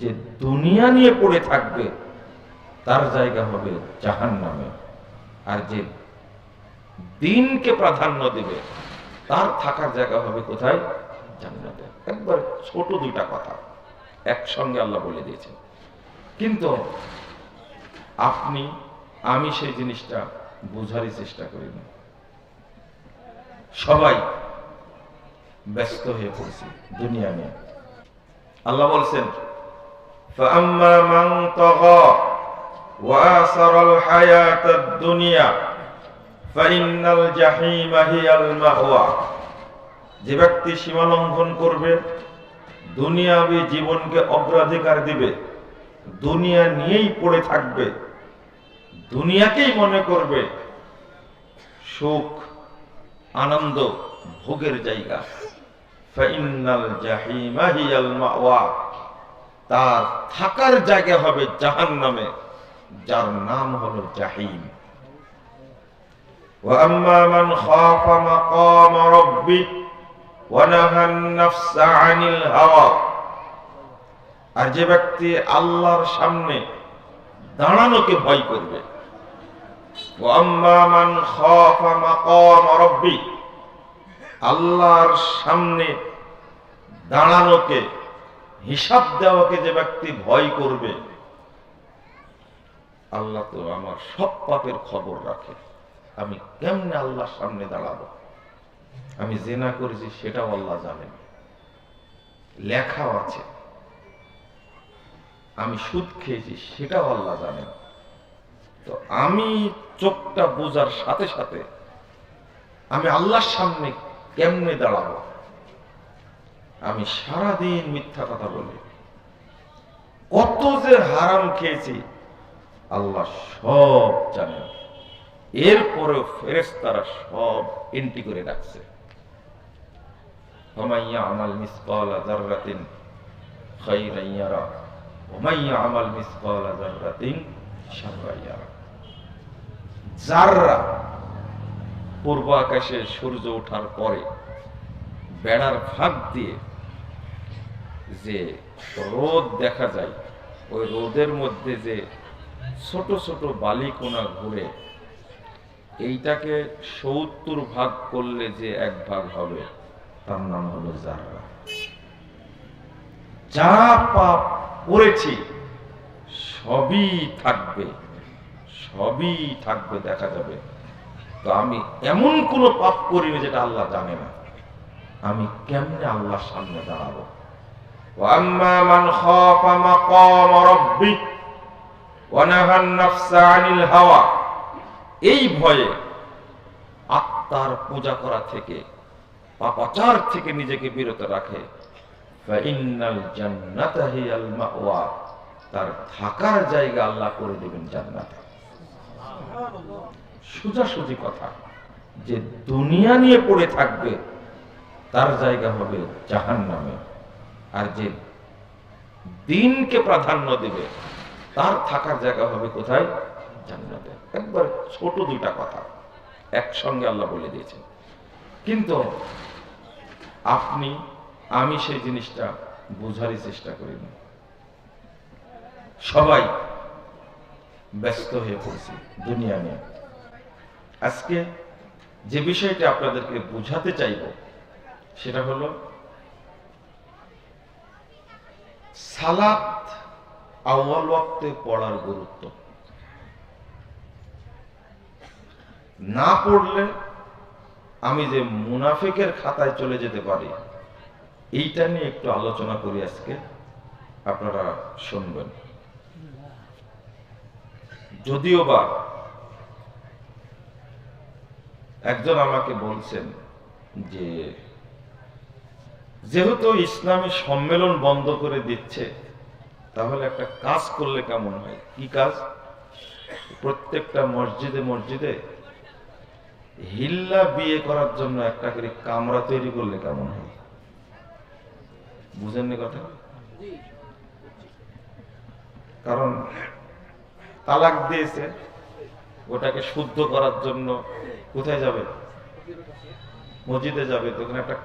যে দুনিয়া নিয়ে পড়ে থাকবে, তার জায়গা হবে জাহান নামে আর যে দিনকে প্রাধান্য দেবে, তার থাকার জায়গা হবে কোথায়? জান্নাতে। একবার ছোট দুইটা কথা একসঙ্গে আল্লাহ বলে দিয়েছেন। কিন্তু আপনি, আমি সেই জিনিসটা বোঝারই চেষ্টা করি না। সবাই ব্যস্ত হয়ে পড়ছি দুনিয়া নিয়ে। আল্লাহ বলছেন فأما من طغى وآثر الحياة الدنيا فإن الجحيم هي المأوى যে ব্যক্তি সীমা লঙ্ঘন করবে দুনিয়াবি জীবনকে অগ্রাধিকার দিবে দুনিয়া নিয়েই পড়ে থাকবে দুনিয়াকেই মনে করবে সুখ আনন্দ ভোগের জায়গা ফাইনাল জাহিমা হিয়াল মাওয়া তার থাকার জায়গা হবে জাহান নামে যার নাম হলো জাহিম وأما من خاف مقام ربه ونهى النفس عن الهوى আর যে ব্যক্তি আল্লাহর সামনে দাঁড়ানোকে ভয় করবে وأما من خاف مقام ربه আল্লাহর সামনে দাঁড়ানোকে হিসাব দেওয়াকে যে ব্যক্তি ভয় করবে, আল্লাহ তো আমার সব পাপের খবর রাখে। আমি কেমনে আল্লাহর সামনে দাঁড়াবো? আমি জেনা করেছি, সেটাও আল্লাহ জানেন। লেখাও আছে। আমি সুদ খেয়েছি, সেটাও আল্লাহ জানেন। তো আমি চোখটা বোঝার সাথে সাথে আমি আল্লাহর সামনে কেমনে দাঁড়াবো? আমি সারাদিন মিথ্যা কথা বলি। কত যে হারাম খেয়েছি, আল্লাহ সব জানেন এরপরেও ফেরেশতারা সব এন্ট্রি করে রাখছে। আমাল পূর্ব আকাশে সূর্য ওঠার পরে বেড়ার ফাঁক দিয়ে যে রোদ দেখা যায়, ওই রোদের মধ্যে যে ছোট ছোট বালিকোনা ঘুরে, এইটাকে সত্তর ভাগ করলে যে এক ভাগ হবে, তার নাম হলো জাররা। যা পাপ করেছি, সবই থাকবে সবই থাকবে, দেখা যাবে। তো আমি এমন কোন পাপ করিনি যেটা আল্লাহ জানে না। আমি কেমনে আল্লাহর সামনে দাঁড়াবো? وأما من خاف مقام ربه ونهى النفس عن الهوى এই ভয়ে আত্মার পূজা করা থেকে পাপাচার থেকে নিজেকে বিরত রাখে ফাইনাল জান্নাতা হিয়াল মাওয়া তার থাকার জায়গা আল্লাহ করে দেবেন জান্নাত সোজাসুজি কথা যে দুনিয়া নিয়ে পড়ে থাকবে তার জায়গা হবে জাহান নামে আর যে দিনকে প্রাধান্য দিবে, তার থাকার জায়গা হবে কোথায়? জান্নাতে। একবার ছোট দুইটা কথা একসঙ্গে আল্লাহ বলে দিয়েছেন। কিন্তু আপনি, আমি সেই জিনিসটা বোঝারই চেষ্টা করি না সবাই ব্যস্ত হয়ে পড়ছি দুনিয়া নিয়ে। আজকে যে বিষয়টা আপনাদেরকে বোঝাতে চাইব, সেটা হলো সালাত আউয়াল ওয়াক্তে পড়ার গুরুত্ব। না পড়লে আমি যে মুনাফিকের খাতায় চলে যেতে পারি, এইটা নিয়ে একটু আলোচনা করি আজকে। আপনারা শুনবেন। যদিও বা একজন আমাকে বলছেন যে যেহেতু ইসলামী সম্মেলন বন্ধ করে দিচ্ছে, তাহলে একটা কাজ করলে কেমন হয়? কি কাজ? প্রত্যেকটা মসজিদে মসজিদে হিল্লা বিয়ে করার জন্য একটা করে কামরা তৈরি করলে কেমন হয়? বুঝেননি কথা? কারণ তালাক দিয়েছে, ওটাকে শুদ্ধ করার জন্য কোথায় যাবে? মসজিদে যাবে, তো ওখানে একটা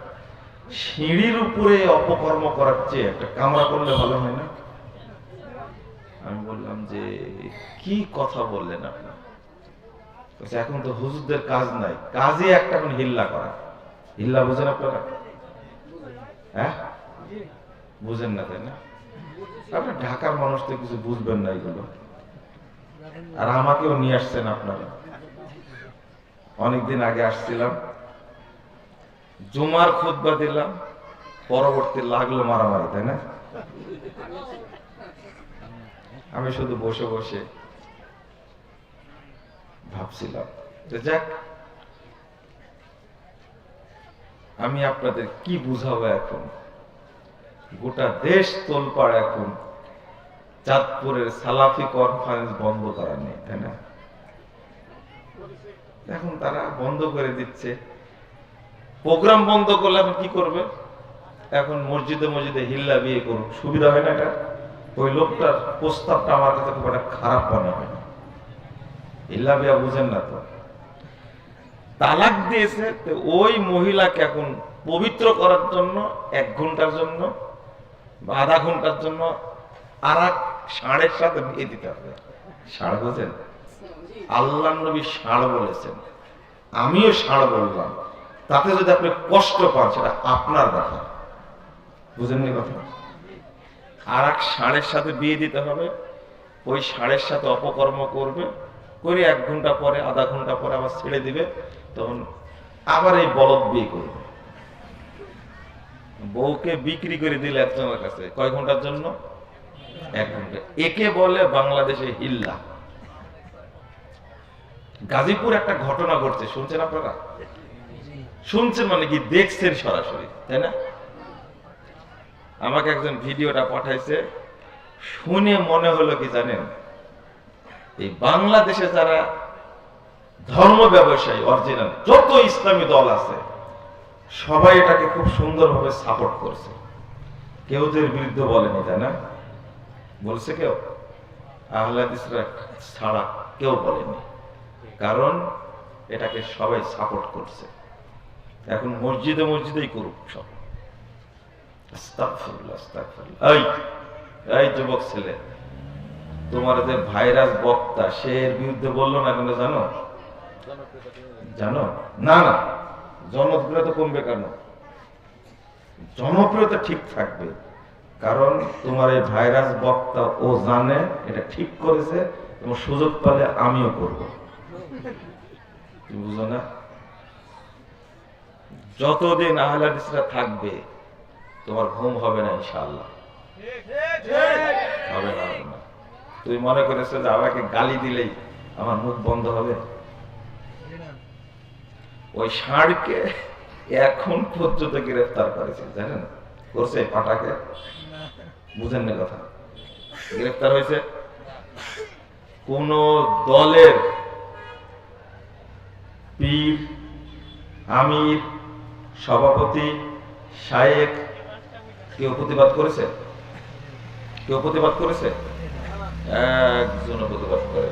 সিঁড়ির উপরে অপকর্ম করার চেয়ে একটা কামরা করলে ভালো হয় না? আমি বললাম যে কি কথা বললেন আপনি? বলছে, এখন তো হুজুরদের কাজ নাই। কাজই একটা এখন হিল্লা করা। হিল্লা বুঝেন আপনারা? হ্যাঁ? বুঝেন না তাই না? আপনার ঢাকার মানুষ তো কিছু বুঝবেন না এগুলো। আর আমাকেও নিয়ে আসছেন আপনারা। অনেকদিন আগে আসছিলাম। জুমার খুতবা দিলাম, পরবর্তী লাগল মারামারি, তাই না? আমি শুধু বসে বসে ভাবছিলাম যাক, আমি আপনাদের কি বুঝাবো এখন? গোটা দেশ তোলপাড় এখন। চাঁদপুরের সালাফি কনফারেন্স বন্ধ করার নেই, তাই না? এখন তারা বন্ধ করে দিচ্ছে। প্রোগ্রাম বন্ধ করলে আপনি কি করবে? এখন মসজিদে মসজিদে হিল্লা বিয়ে করুক। সুবিধা হয় না এটা? ওই লোকটার প্রস্তাবটা আমার কাছে খুব একটা খারাপ মনে হয় না। হিল্লা বিয়া বুঝেন না তো। তালাক দিয়েছে ওই মহিলাকে এখন পবিত্র করার জন্য, এক ঘণ্টার জন্য বা আধা ঘণ্টার জন্য আর এক ষাঁড়ের সাথে বিয়ে দিতে হবে। ষাঁড় বোঝেন? আল্লাহ নবী ষাঁড় বলেছেন। আমিও ষাঁড় বললাম। তাতে যদি আপনি কষ্ট পান, সেটা আপনার ব্যাপার। বুঝেননি কথা? আর এক ষাঁড়ের সাথে বিয়ে দিতে হবে, ওই ষাঁড়ের সাথে অপকর্ম করবে, করে এক ঘণ্টা পরে, আধা ঘণ্টা পরে আবার ছেড়ে দিবে, তখন আবার এই বলদ বিয়ে করবে। বউকে বিক্রি করে দিলে একজনের কাছে, কয় ঘণ্টার জন্য? এক ঘণ্টা। একে বলে বাংলাদেশে হিল্লা। গাজীপুর একটা ঘটনা ঘটছে, শুনছেন আপনারা? শুনছেন মানে কি দেখছেন সরাসরি, তাই না? আমাকে একজন ভিডিওটা পাঠাইছে, শুনে মনে হলো কি জানেন? এই বাংলাদেশে যারা ধর্ম ব্যবসায়ী অরিজিনাল যত ইসলামী দল আছে, সবাই এটাকে খুব সুন্দরভাবে সাপোর্ট করছে। কেউ ওদের বিরুদ্ধে বলেনি, তাই না? বলছে কেউ? আহলাদিসরা ছাড়া কেউ বলেনি। কারণ এটাকে সবাই সাপোর্ট করছে। এখন মসজিদে মসজিদেই করুক সব। যুবক ছেলে, তোমার যে ভাইরাস বক্তা, সে এর বিরুদ্ধে বলল না কেন জানো? জানো? না না। জনপ্রিয়তা কমবে কেন? জনপ্রিয়তা ঠিক থাকবে। কারণ তোমার এই ভাইরাস বক্তা ও জানে, এটা ঠিক করেছে এবং সুযোগ পালে আমিও করব। বুঝো না? যতদিন আহলাদিসরা থাকবে, তোমার ঘুম হবে না ইনশাআল্লাহ। হবে না তুই মনে করেছ যে আমাকে গালি দিলেই আমার মুখ বন্ধ হবে? ওই ষাঁড়কে এখন পর্যন্ত গ্রেফতার করেছে, জানেন? করছে পাটাকে। বুঝেন না কথা। গ্রেফতার হয়েছে। কোন দলের পীর, আমির সভাপতি শায়েক কেউ প্রতিবাদ করেছে? কেউ প্রতিবাদ করেছে? একজনও প্রতিবাদ করে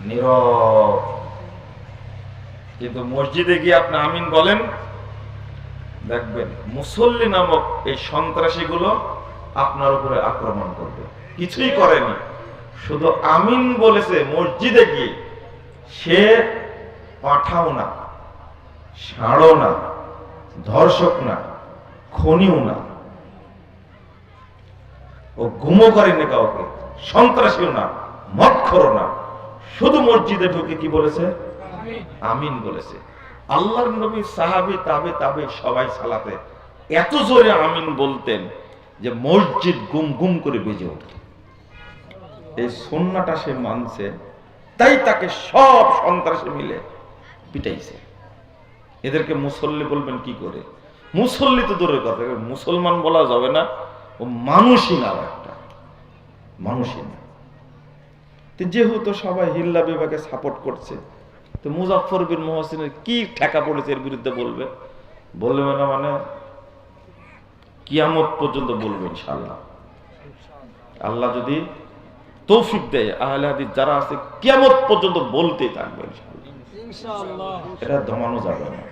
নীরব। কিন্তু মসজিদে গিয়ে আপনি আমিন বলেন, দেখবেন মুসল্লি নামক এই সন্ত্রাসীগুলো আপনার উপরে আক্রমণ করবে। কিছুই করেনি। শুধু আমিন বলেছে মসজিদে গিয়ে। সে পাঠাও না ষাঁড়ও না। ধর্ষক না, খনিও না। ও ঘুমো করেনি কাউকে, সন্ত্রাসীও না মক্ষরও না। শুধু মসজিদে ঢুকে কি বলেছে? আমিন বলেছে। আল্লাহর নবী সাহাবি, তাবে তাবে সবাই সালাতে এত জোরে আমিন বলতেন যে মসজিদ গুম গুম করে বেজে উঠত এই সন্নাটা সে মানছে, তাই তাকে সব সন্ত্রাসী মিলে পিটাইছে। এদেরকে মুসল্লি বলবেন কি করে? মুসল্লি তো দূরের কথা মুসলমান বলা যাবে না ও মানুষই না একটা। মানুষই না। যেহেতু সবাই হিল্লা বিভাগে সাপোর্ট করছে তো মুজাফর বিন মোহসিনের কি ঠেকা পড়েছে এর বিরুদ্ধে বলবে? বলবে না মানে কিয়ামত পর্যন্ত বলবে ইনশাল্লাহ আল্লাহ যদি তৌফিক দেয় আহলে হাদিস যারা আছে কিয়ামত পর্যন্ত বলতেই থাকবে এটা দমানো যাবে না।